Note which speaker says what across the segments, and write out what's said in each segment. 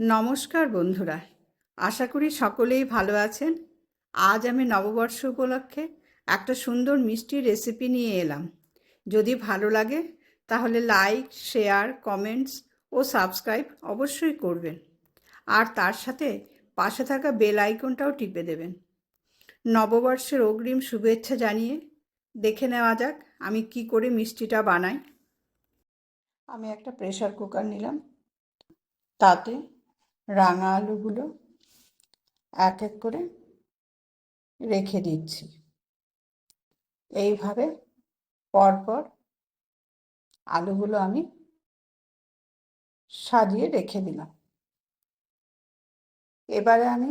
Speaker 1: নমস্কার বন্ধুরা। আশা করি সকলেই ভালো আছেন। আজ আমি নববর্ষ উপলক্ষে একটা সুন্দর মিষ্টি রেসিপি নিয়ে এলাম। যদি ভালো লাগে, তাহলে লাইক, শেয়ার, কমেন্টস ও সাবস্ক্রাইব অবশ্যই করবেন। আর তার সাথে পাশে থাকা বেল আইকনটাও টিপে দেবেন। নববর্ষের অগ্রিম শুভেচ্ছা জানিয়ে দেখে নেওয়া যাক আমি কি করে মিষ্টিটা বানাই। আমি একটা প্রেশার কুকার নিলাম। তাতে রাঙা আলুগুলো এক এক করে রেখে দিচ্ছি। এইভাবে পরপর আলুগুলো আমি সাজিয়ে রেখে দিলাম। এবারে আমি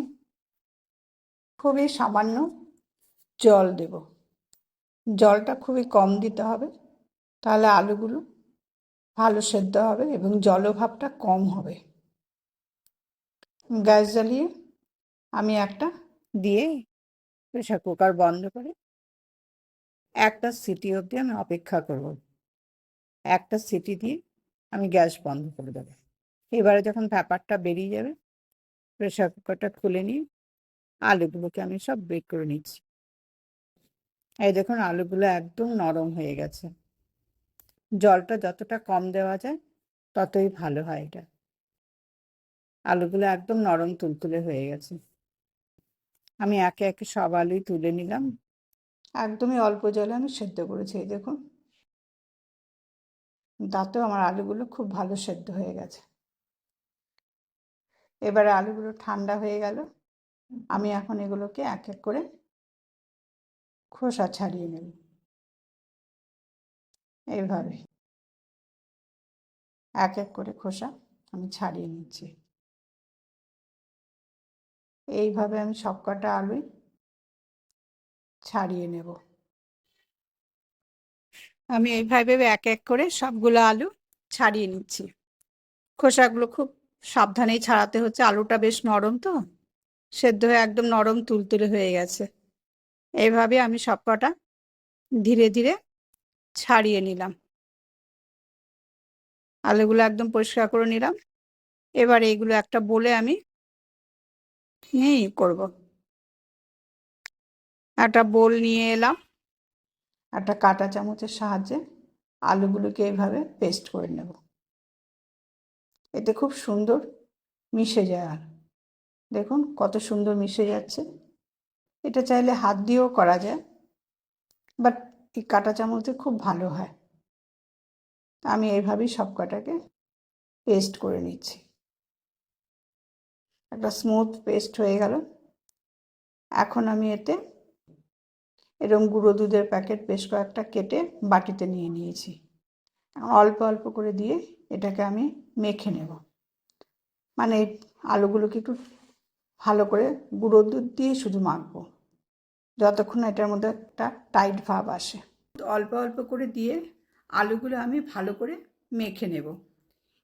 Speaker 1: খুবই সামান্য জল দেব। জলটা খুবই কম দিতে হবে, তাহলে আলুগুলো ভালো সেদ্ধ হবে এবং জলভাবটা কম হবে। গ্যাস জ্বালিয়ে আমি একটা দিয়ে প্রেশার কুকার বন্ধ করে একটা সিটি অবধি আমি অপেক্ষা করব। একটা সিটি দিয়ে আমি গ্যাস বন্ধ করে দেবো। এবারে যখন ব্যাপারটা বেরিয়ে যাবে, প্রেশার কুকারটা খুলে নিয়ে আলুগুলোকে আমি সব বের করে নিচ্ছি। এই দেখুন, আলুগুলো একদম নরম হয়ে গেছে। জলটা যতটা কম দেওয়া যায়, ততই ভালো হয় এটা। আলুগুলো একদম নরম তুলতুলে হয়ে গেছে। আমি একে একে সব আলুই তুলে নিলাম। একদমই অল্প জলে আমি সেদ্ধ করেছি, এই দেখুন। তাতেও আমার আলুগুলো খুব ভালো সেদ্ধ হয়ে গেছে। এবারে আলুগুলো ঠান্ডা হয়ে গেল। আমি এখন এগুলোকে এক এক করে খোসা ছাড়িয়ে নেব। এইভাবে। এক এক করে খোসা আমি ছাড়িয়ে নিচ্ছি। এইভাবে আমি সবকটা আলুই ছাড়িয়ে নেব। আমি এইভাবে এক এক করে সবগুলো আলু ছাড়িয়ে নিচ্ছি। খোসাগুলো খুব সাবধানেই ছাড়াতে হচ্ছে। আলুটা বেশ নরম তো, সেদ্ধ হয়ে একদম নরম তুলতুলে হয়ে গেছে। এইভাবে আমি সবকটা ধীরে ধীরে ছাড়িয়ে নিলাম। আলুগুলো একদম পরিষ্কার করে নিলাম। এবার এইগুলো একটা বলে আমি নিয়েই করব। একটা বোল নিয়ে এলাম, একটা কাটা চামচের সাহায্যে আলুগুলোকে এইভাবে পেস্ট করে নেব। এতে খুব সুন্দর মিশে যায় আর। দেখুন কত সুন্দর মিশে যাচ্ছে। এটা চাইলে হাত দিয়েও করা যায় বাট এই কাটা চামচে খুব ভালো হয়। আমি এইভাবেই সব কটাকে পেস্ট করে নিচ্ছি। একটা স্মুথ পেস্ট হয়ে গেল। এখন আমি এতে এরকম গুঁড়ো দুধের প্যাকেট বেশ কয়েকটা কেটে বাটিতে নিয়ে নিয়েছি। অল্প অল্প করে দিয়ে এটাকে আমি মেখে নেব। মানে এই আলুগুলোকে একটু ভালো করে গুঁড়ো দুধ দিয়ে শুধু মাখবো। যতক্ষণ এটার মধ্যে একটা টাইট ভাব আসে। অল্প অল্প করে দিয়ে আলুগুলো আমি ভালো করে মেখে নেব।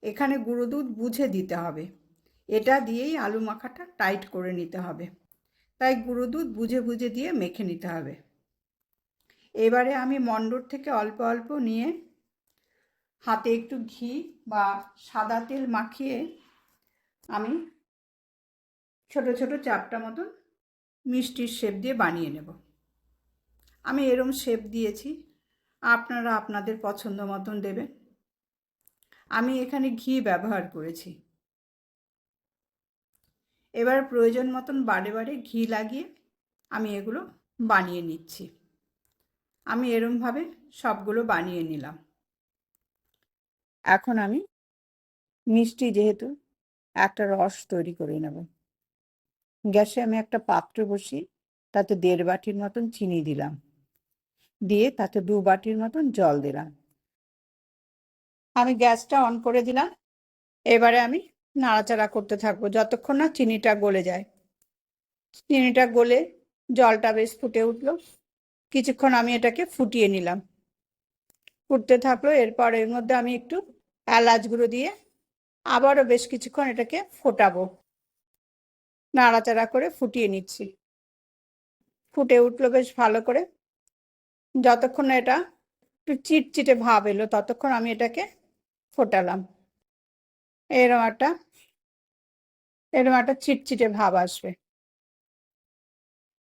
Speaker 1: এখানে গুঁড়ো দুধ বুঝে দিতে হবে। এটা দিয়েই আলু মাখাটা টাইট করে নিতে হবে। তাই গুঁড়ো দুধ বুঝে বুঝে দিয়ে মেখে নিতে হবে। এবারে আমি মন্ডর থেকে অল্প অল্প নিয়ে হাতে একটু ঘি বা সাদা তেল মাখিয়ে আমি ছোট ছোট চাপটা মতন মিষ্টির শেপ দিয়ে বানিয়ে নেব। আমি এরম শেপ দিয়েছি, আপনারা আপনাদের পছন্দ মতন দেবেন। আমি এখানে ঘি ব্যবহার করেছি। এবার প্রয়োজন মতন বারে বারে ঘি লাগিয়ে আমি এগুলো বানিয়ে নিচ্ছি। আমি এরমভাবে সবগুলো বানিয়ে নিলাম। এখন আমি মিষ্টি যেহেতু একটা রস তৈরি করে নেব। গ্যাসে আমি একটা পাত্র বসিয়ে তাতে দেড় বাটির মতন চিনি দিলাম। দিয়ে তাতে দু বাটির মতন জল দিলাম। আমি গ্যাসটা অন করে দিলাম। এবারে আমি নাড়াচাড়া করতে থাকব। যতক্ষণ না চিনিটা গলে যায়। চিনিটা গলে জলটা বেশ ফুটে উঠল। কিছুক্ষণ আমি এটাকে ফুটিয়ে নিলাম। ফুটতে থাকল, এরপর এর মধ্যে আমি একটু এলাচ গুঁড়ো দিয়ে আবারও বেশ কিছুক্ষণ এটাকে ফোটাবো। নাড়াচাড়া করে ফুটিয়ে নিচ্ছি। ফুটে উঠল বেশ ভালো করে। যতক্ষণ এটা একটু চিটচিটে ভাব এলো, ততক্ষণ আমি এটাকে ফোটালাম। এরকম একটা এরকম একটা চিটচিটে ভাব আসবে।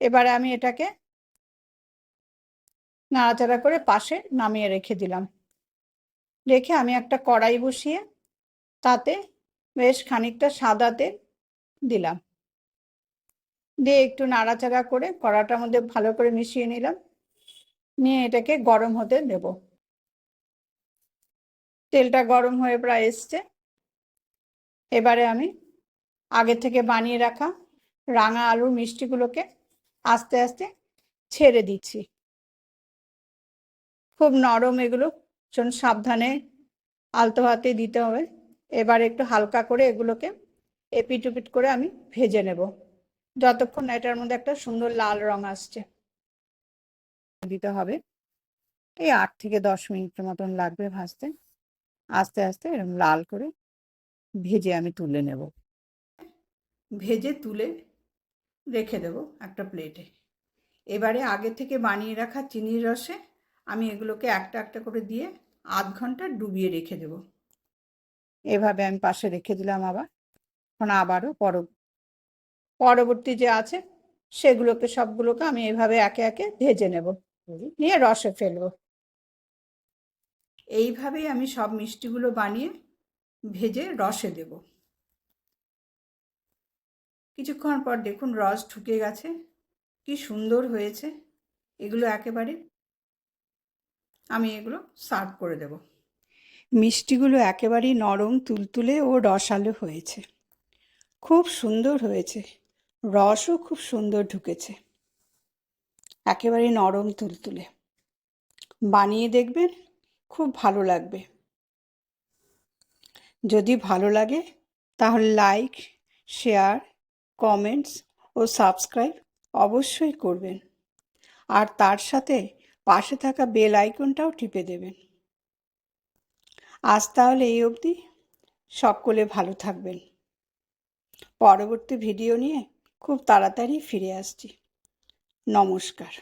Speaker 1: এবারে আমি এটাকে নাড়াচাড়া করে পাশে নামিয়ে রেখে দিলাম। রেখে আমি একটা কড়াই বসিয়ে তাতে বেশ খানিকটা সাদা তেল দিলাম। দিয়ে একটু নাড়াচাড়া করে কড়াটার মধ্যে ভালো করে মিশিয়ে নিলাম। নিয়ে এটাকে গরম হতে দেব। তেলটা গরম হয়ে প্রায় এসছে। এবারে আমি আগে থেকে বানিয়ে রাখা রাঙা আলুর মিষ্টিগুলোকে আস্তে আস্তে ছেড়ে দিচ্ছি। খুব নরম এগুলো, ভীষণ সাবধানে আলতো হাতে দিতে হবে। এবার একটু হালকা করে এগুলোকে এপিট উপিট করে আমি ভেজে নেব। যতক্ষণ এটার মধ্যে একটা সুন্দর লাল রং আসছে। দিতে হবে। এই আট থেকে দশ মিনিটের মতন লাগবে ভাজতে। আস্তে আস্তে এরকম লাল করে ভেজে আমি তুলে নেব। ভেজে তুলে রেখে দেব একটা প্লেটে। এবারে আগে থেকে বানিয়ে রাখা চিনির রসে আমি এগুলোকে একটা একটা করে দিয়ে আধ ঘণ্টা ডুবিয়ে রেখে দেব। এভাবে আমি পাশে রেখে দিলাম আবার। এখন আবারও পর, পরবর্তী যে আছে সেগুলোকে সবগুলোকে আমি এভাবে একে একে ভেজে নেব। নিয়ে রসে ফেলব। এইভাবেই আমি সব মিষ্টিগুলো বানিয়ে ভেজে রসে দেব। কিছুক্ষণ পর দেখুন রস ঢুকে গেছে। কি সুন্দর হয়েছে। এগুলো একেবারে আমি এগুলো সার্ভ করে দেব। মিষ্টিগুলো একেবারেই নরম, তুলতুলে ও রসালো হয়েছে। খুব সুন্দর হয়েছে। রসও খুব সুন্দর ঢুকেছে। একেবারে নরম, তুলতুলে। বানিয়ে দেখবেন, খুব ভালো লাগবে। যদি ভালো লাগে, তাহলে লাইক শেয়ার কমেন্টস ও সাবস্ক্রাইব অবশ্যই করবেন। আর তার সাথে পাশে থাকা বেল আইকনটাও টিপে দেবেন। আজ তাহলে এই অবধি। সকলে ভালো থাকবেন। পরবর্তী ভিডিও নিয়ে খুব তাড়াতাড়ি ফিরে আসছি। নমস্কার।